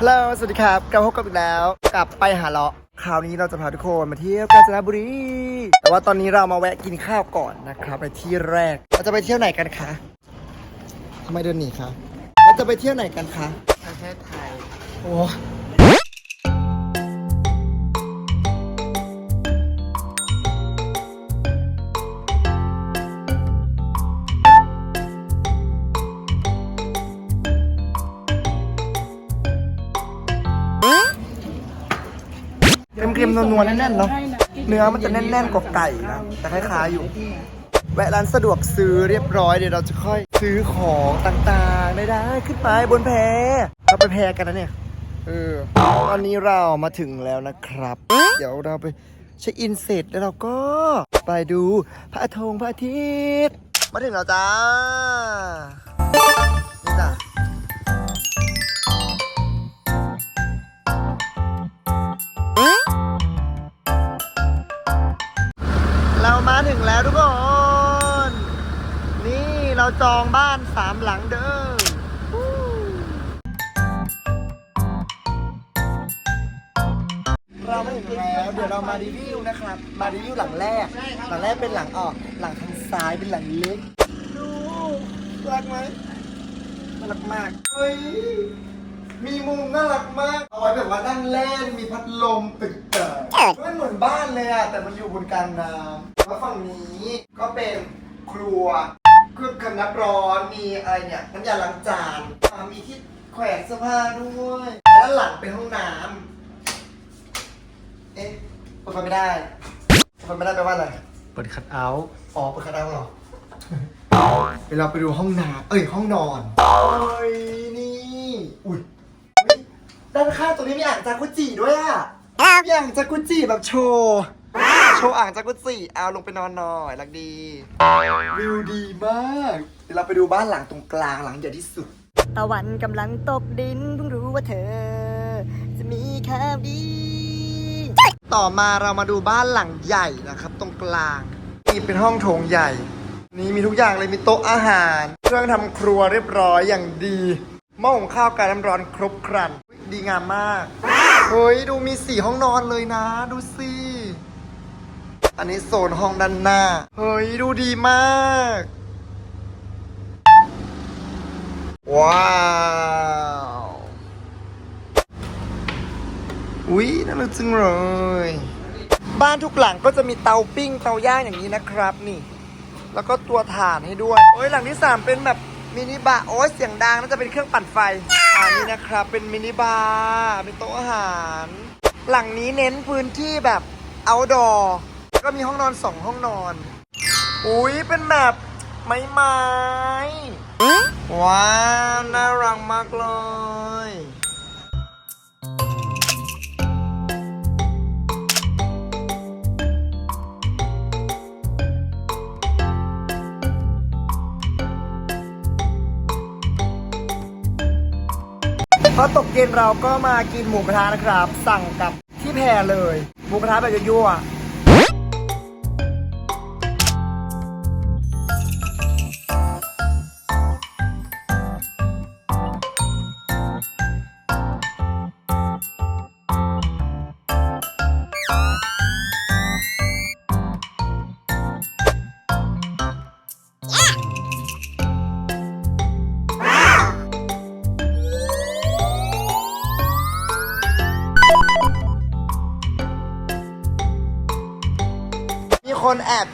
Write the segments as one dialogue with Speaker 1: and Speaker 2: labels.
Speaker 1: ฮัลโหล สวัสดีครับ กลับมาพบกับอีกแล้ว กลับไปหาเลาะ คราวนี้เราจะพาทุกคนมาเที่ยวกาญจนบุรี แต่ว่าตอนนี้เรามาแวะกินข้าวก่อนนะครับในที่แรก เราจะไปเที่ยวไหนกันคะทำไมเดินหนีคะเราจะไปเที่ยวไหนกันคะ
Speaker 2: ประเทศไทย
Speaker 1: โอ้ เค็มๆนัวๆแน่นๆเนาะเนื้อมันจะแน่นๆกว่าไก่นะแต่คล้ายๆอยู่ แวะร้านสะดวกซื้อเรียบร้อยเดี๋ยวเราจะค่อยซื้อของต่างๆได้ได้ขึ้นไปบนแพเราไปแพกันนะเนี่ยเออตอนนี้เรามาถึงแล้วนะครับ เดี๋ยวเราไปเช็คอินเสร็จแล้วเราก็ไปดูพระอาทงพระอาทิตย์มาถึงแล้วจ้านี่จ้ะเรา มาถึงแล้วทุกคน นี่เราจองบ้านสามหลังเด้อวู้เรามาถึงแล้วเดี๋ยวเรามารีวิวนะครับ มารีวิวหลังแรก หลังแรกเป็นหลังออก หลังทางซ้ายเป็นหลังเล็กดูรักไหมน่ารักมากเฮ้ยมีมุมน่ารักมาก เอาไว้แบบว่านั่งเล่นมีพัดลมตึก เต๋อมันเหมือนบ้านเลยอะแต่มันอยู่บนกลางน้ำแล้วฝั่งนี้ก็เป็นครัวเครื่องกำน้ำร้อนมีอะไรเนี่ยน้ำยาล้างจานอ่ามีที่แขวนเสื้อผ้าด้วยและด้านหลังเป็นห้องน้ำเอ๊ะเปิดไฟไม่ได้เปิดไฟไม่ได้แปลว่าอะไร
Speaker 2: เปิดคัทเอาท์
Speaker 1: อ๋อเปิดคาดาวเหรอเวลาไปดูห้องน้ำเอ้ยห้องนอนโอ้ยนี่อุ้ยอุ๊ยด้านข้างตรงนี้มีอ่างจากุจิด้วยอะ มีอ่างจากุจิแบบโชว์โชว์อ่างจากุจิเอาลงไปนอนหน่อยรักดีวิวดีมากเดี๋ยวเราไปดูบ้านหลังตรงกลางหลังใหญ่ที่สุด ตะวันกำลังตกดินเพิ่งรู้ว่าเธอ จะมีข่าวดี ต่อมาเรามาดูบ้านหลังใหญ่นะครับ ตรงกลางนี่เป็นห้องโถงใหญ่ นี่มีทุกอย่างเลยมีโต๊ะอาหาร เครื่องทำครัวเรียบร้อยอย่างดีหม้อหุงข้าวการน้ำร้อนครบครันอุ๊ยดีงามมาก เฮ้ย ดูมีสี่ห้องนอนเลยนะ ดูสิ อันนี้โซนห้องด้านหน้า เฮ้ย ดูดีมาก ว้าวอุ๊ยน่ารักจังเลย บ้านทุกหลังก็จะมีเตาปิ้งเตาย่างอย่างนี้นะครับนี่ แล้วก็ตัวถ่านให้ด้วย โอ้ยหลังที่ 3 เป็นแบบมินิบาร์โอ้ยเสียงดังน่าจะเป็นเครื่องปั่นไฟ อันนี้นะครับเป็นมินิบาร์เป็นโต๊ะอาหาร หลังนี้เน้นพื้นที่แบบเอาดอร์ก็มีห้องนอนสองห้องนอน อุ้ยเป็นแบบไม้ไม้ว้าวน่ารักมากเลย พอตกเย็นเราก็มากินหมูกระทะนะครับ สั่งกับที่แพรเลย หมูกระทะแบบยั่วๆ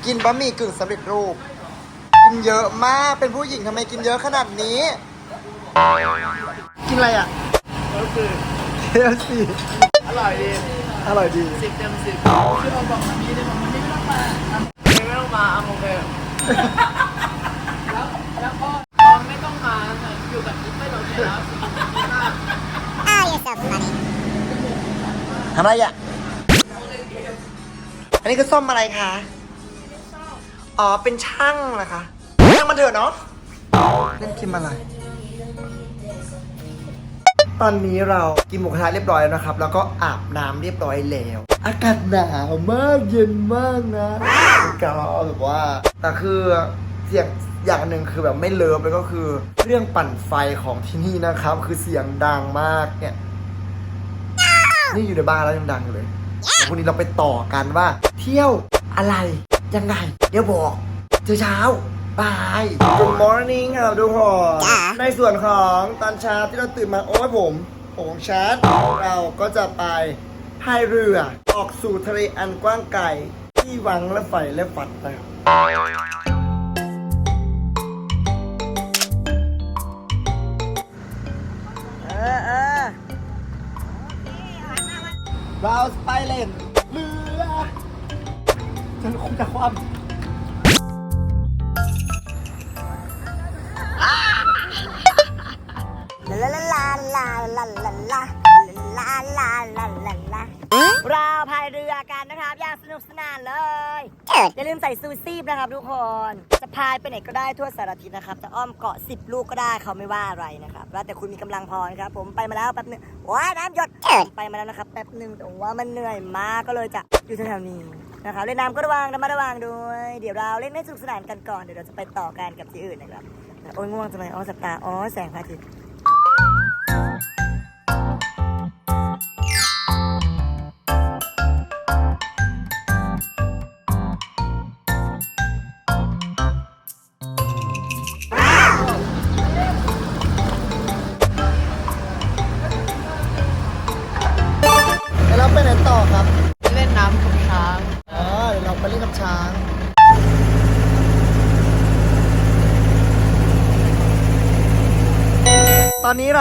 Speaker 1: กินบะหมี่กึ่งสำเร็จรูป กินเยอะมาก เป็นผู้หญิงทำไมกินเยอะขนาดนี้ กินอะไรอะ
Speaker 2: ก็คือ
Speaker 1: เดี๋ยวสิ
Speaker 2: อร่อยดี
Speaker 1: อร่อยดี
Speaker 2: สิบเต็มสิบที่เราบอกมันนี้ได้บอกมันนี้ไม่ต้องมาไม่ต้องมาเอาโอเคแล้วแล้วก็ตอนไม่ต้องมาอยู่กับกิ๊บไม่โดนแล้ว
Speaker 1: ทำอะไรอะ อันนี้คือส้มอะไรคะ อ๋อ เป็นช่างนะคะช่างมันเถอะเนาะเล่นกินอะไร ตอนนี้เรากินหมูกระทะเรียบร้อยแล้วนะครับ แล้วก็อาบน้ำเรียบร้อยแล้ว อากาศหนาวมากเย็นมากนะก็แบบว่า แต่คือเสียงอย่างหนึ่งคือแบบไม่เลิฟเลยก็คือเครื่องปั่นไฟของที่นี่นะครับ คือเสียงดังมากเนี่ย นี่อยู่ในบ้านแล้วยังดังอยู่เลย วันนี้เราไปต่อกันว่า เที่ยวอะไร ยังไง เดี๋ยวบอกเจอเช้าบาย Good morning ครับทุกคนในส่วนของตอนเช้าที่เราตื่นมาโอ้ยผมผมของชัดเราก็จะไปพายเรือออกสู่ทะเลอันกว้างไกลที่หวังและใฝ่และฝันนะครับ จะความ
Speaker 2: ลาลาลาลาลาลาลาลาลาลาลาลาเราพายเรือกันนะครับอย่างสนุกสนานเลยอย่าลืมใส่ซูซีบนะครับทุกคนจะพายไปไหนก็ได้ทั่วสารทิศนะครับจะอ้อมเกาะ10 ลูกก็ได้เขาไม่ว่าอะไรนะครับแล้วแต่คุณมีกำลังพอนะครับผมไปมาแล้วแป๊บหนึงว้ายน้ำหยดไปมาแล้วนะครับแป๊บหนึงแต่ว่ามันเหนื่อยมากก็เลยจะอยู่แถวๆนี้ นะคะเล่นน้ำก็ระวังระมัดระวังด้วย เดี๋ยวเราเล่นให้สนุกสนานกันก่อน เดี๋ยวเราจะไปต่อกันกับที่อื่นนะครับ โอ้ยง่วงจังเลยอ๋อสับตา อ๋อแสงพระอาทิตย์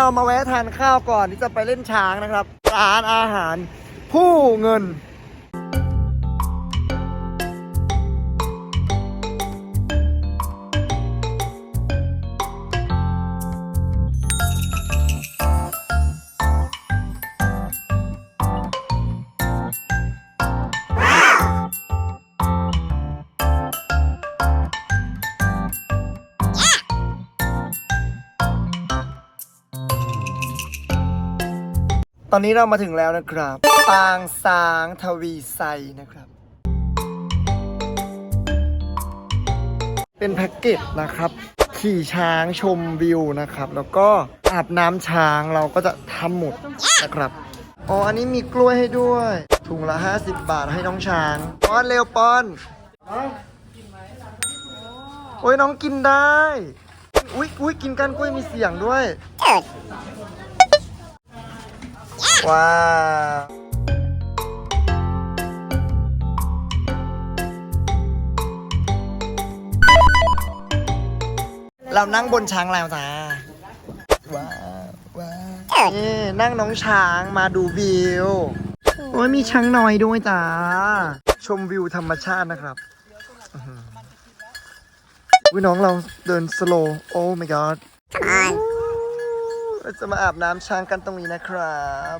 Speaker 1: เรามาแวะทานข้าวก่อนที่จะไปเล่นช้างนะครับ ร้านอาหารผู้เงิน ตอนนี้เรามาถึงแล้วนะครับ ปางสางทวีไซนะครับ เป็นแพ็กเกจนะครับ ขี่ช้างชมวิวนะครับ แล้วก็อาบน้ำช้างเราก็จะทำหมดนะครับ อ๋อ อันนี้มีกล้วยให้ด้วย ถุงละ 50 บาทให้น้องช้าง ป้อนเร็วป้อนโอ้ยน้องกินได้ อุ๊ยอุ๊ยกินกันกล้วยมีเสียงด้วย ว้าวเรานั่งบนช้างแล้วจ้าว้าวว้าวนี่นั่งน้องช้างมาดูวิว โอ้ยมีช้างน้อยด้วยจ้า ชมวิวธรรมชาตินะครับวิน้องเราเดินสโลว์โอ้ my god เราจะมาอาบน้ำช้างกันตรงนี้นะครับ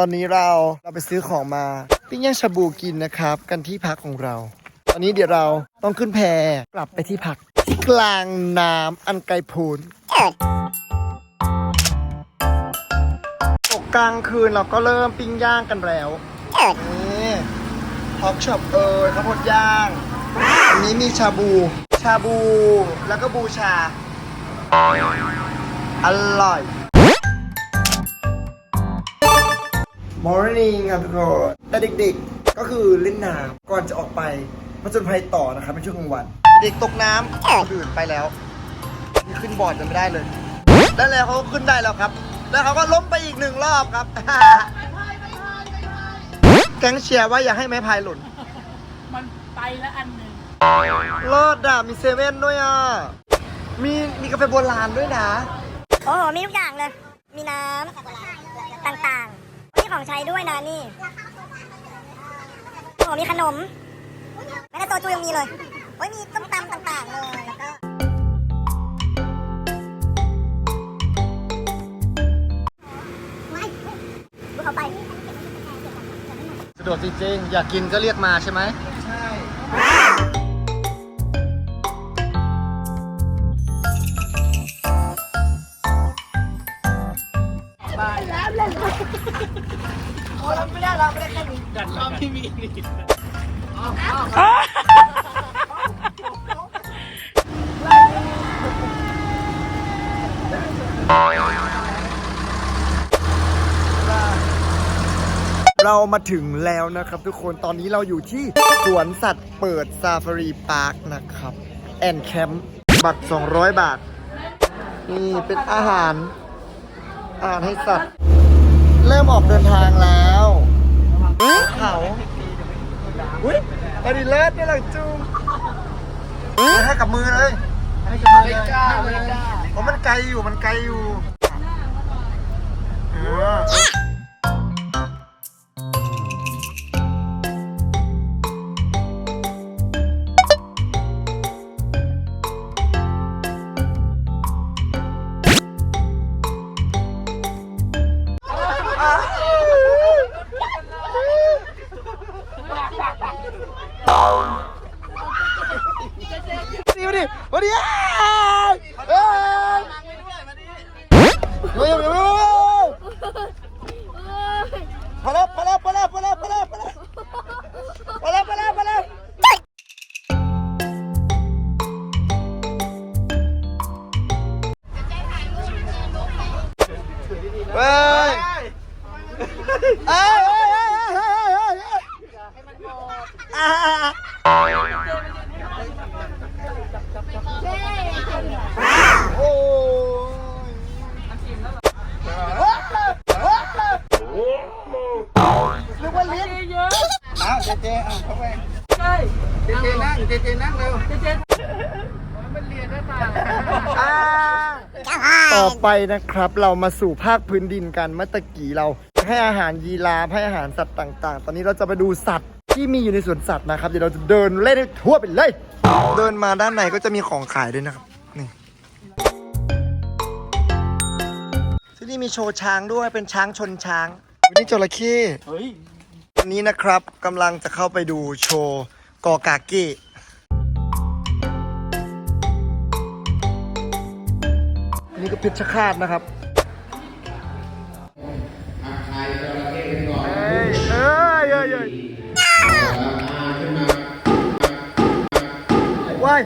Speaker 1: ตอนนี้เราเราไปซื้อของมา ปิ้งย่างชาบูกินนะครับ กันที่พักของเรา ตอนนี้เดี๋ยวเราต้องขึ้นแพกลับไปที่พักที่กลางน้ำอันไกลโพ้นตกกลางคืนเราก็เริ่มปิ้งย่างกันแล้วนี่ฮอกช็อปเอยข้าวโพดย่างอันนี้มีชาบู ชาบูแล้วก็บูชา อร่อย Morning ครับทุกคนแต่เด็กๆ ก็คือเล่นน้ำก่อนจะออกไปผจญภัยต่อนะครับในช่วงกลางวัน เด็กตกน้ำคนอื่นไปแล้วนี่ขึ้นบอร์ดกันไม่ได้เลยได้แล้วเขาก็ขึ้นได้แล้วครับ แล้วเขาก็ล้มไปอีกหนึ่งรอบครับแก๊งเชียร์ว่าอย่าให้ไม้พายหล่น
Speaker 2: มันไปแล้วอันหนึ่ง
Speaker 1: รอดอะมีเซเว่นด้วยอะ มีมีกาแฟโบราณด้วยนะ
Speaker 2: โอ้โหมีทุกอย่างเลย มีน้ำต่างๆมี ของใช้ด้วยนะนี่โอ้โหมีขนมแม้แต่โซจูยังมีเลยโอ้ยมีต้มตำต่างๆเลยแล้วก็ดูเขาไป
Speaker 1: สะดวกจริงๆ อยากกินก็เรียกมาใช่ไหม
Speaker 2: ด้แค่นี้
Speaker 3: ดัดรอบที่มีนี่
Speaker 1: เรามาถึงแล้วนะครับทุกคนตอนนี้เราอยู่ที่สวนสัตว์เปิดซาฟารีพาร์คนะครับ แอนแคมป์บัตร 200 บาท นี่เป็นอาหารอาหารให้สัตว์ เริ่มออกเดินทางแล้ว เขาอุ้ยอดีเลิศนี่หลังจูงให้กับมือเลย ให้กับมือเลยเพราะมันไกลอยู่ มันไกลอยู่ เออ ต่อไปนะครับ เรามาสู่ภาคพื้นดินกันเมื่อตะกี้เรา ให้อาหารยีราฟให้อาหารสัตว์ต่าง ๆ ตอนนี้เราจะไปดูสัตว์ที่มีอยู่ในสวนสัตว์นะครับ เดี๋ยวเราจะเดินเล่นให้ทั่วไปเลย เดินมาด้านในก็จะมีของขายด้วยนะครับ นี่ที่นี่มีโชว์ช้างด้วยเป็นช้างชนช้างวันนี้จระเข้
Speaker 3: เฮ้ย
Speaker 1: วันนี้นะครับกำลังจะเข้าไปดูโชว์กอกาเก้ นนี่ก็เพชรคาตนะครับเอ้ยเอ้ยเอ้ยเอ้ยว้าย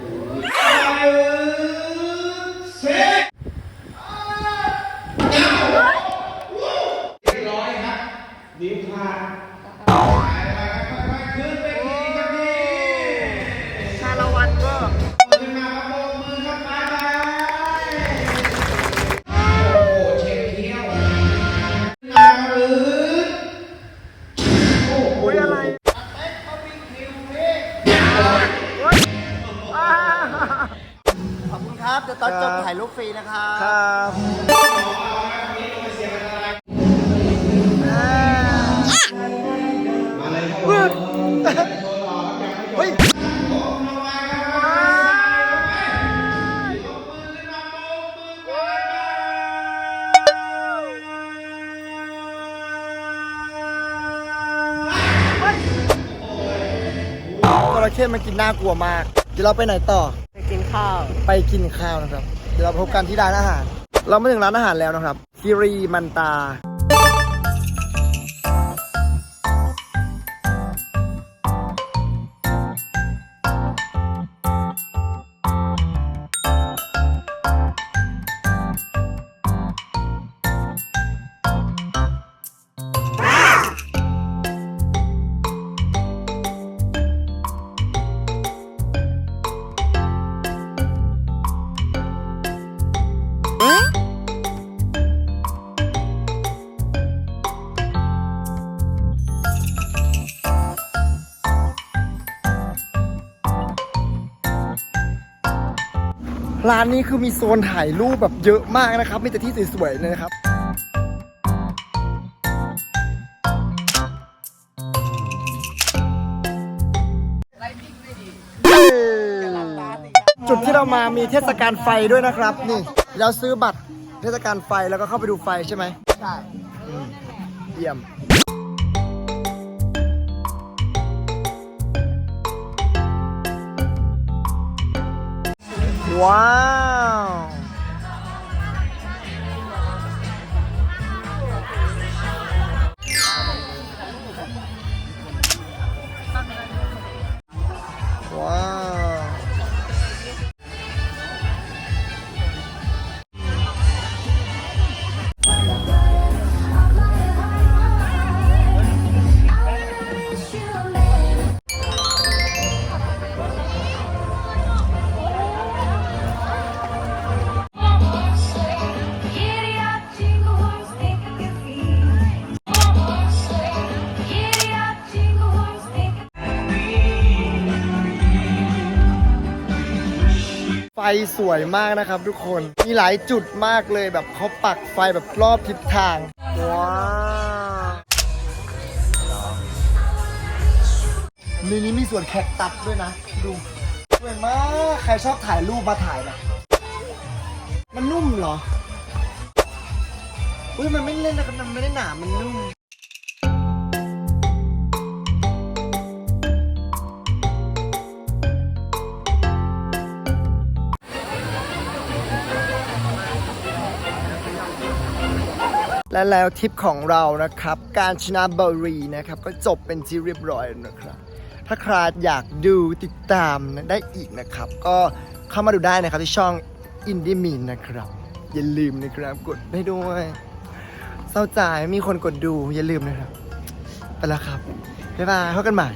Speaker 1: ฟรีนะครับ ครับเฮ้ยจระเข้มันกินน่ากลัวมาก เดี๋ยวเราไปไหนต่อ
Speaker 2: ไปกินข้าว
Speaker 1: ไปกินข้าวนะครับ เดี๋ยวเราพบกันที่ร้านอาหาร เรามาถึงร้านอาหารแล้วนะครับคิรีมันตา ร้านนี้คือมีโซนถ่ายรูปแบบเยอะมากนะครับมีแต่ที่สวยๆเลยนะครับจุดที่เรามามีเทศกาลไฟด้วยนะครับ นี่เราซื้อบัตรเทศกาลไฟแล้วก็เข้าไปดูไฟใช่ไหมใช่เยี่ยม Wow. Wow. ฟสวยมากนะครับทุกคน มีหลายจุดมากเลยแบบเขาปักไฟแบบรอบทิศทาง ว้าวในนี้มีส่วนแคคตัสด้วยนะ ดูสวยมาก ใครชอบถ่ายรูปมาถ่ายนะ มันนุ่มเหรอ อุ้ยมันไม่เล่นนะครับมันไม่ได้หนา มันนุ่ม และแล้วทริปของเรานะครับ การชนะบุรีนะครับ ก็จบเป็นที่เรียบร้อยแล้วนะครับ ถ้าใครอยากดูติดตามได้อีกนะครับ ก็เข้ามาดูได้นะครับที่ช่องอินดี้มีนนะครับ อย่าลืมนะครับกดให้ด้วยเศร้าใจมีคนกดดูอย่าลืมนะครับ ไปแล้วครับ บ๊ายบายพบกันใหม่